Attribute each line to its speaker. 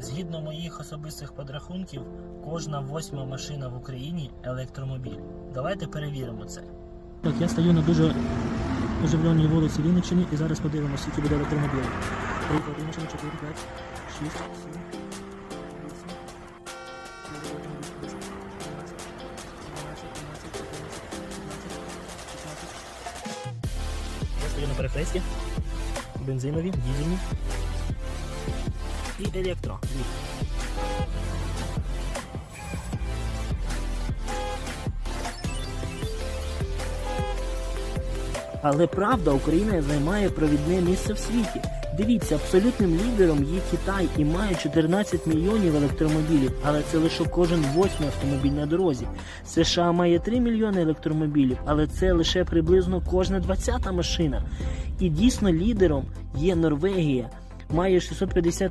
Speaker 1: Згідно моїх особистих подрахунків, кожна восьма машина в Україні електромобіль. Давайте перевіримо це. Так, я стою на дуже оживленій вулиці Вінниччини і зараз подивимося, скільки буде електромобілів. Приїхав дві машини, 4, 5, 6, 7, 8, Я стою на перехресті. Бензинові, дізельні і електро. Але правда, Україна займає провідне місце в світі. Дивіться, абсолютним лідером є Китай і має 14 мільйонів електромобілів, але це лише кожен восьмий автомобіль на дорозі. США має 3 мільйони електромобілів, але це лише приблизно кожна 20-та машина. І дійсно лідером є Норвегія, має 650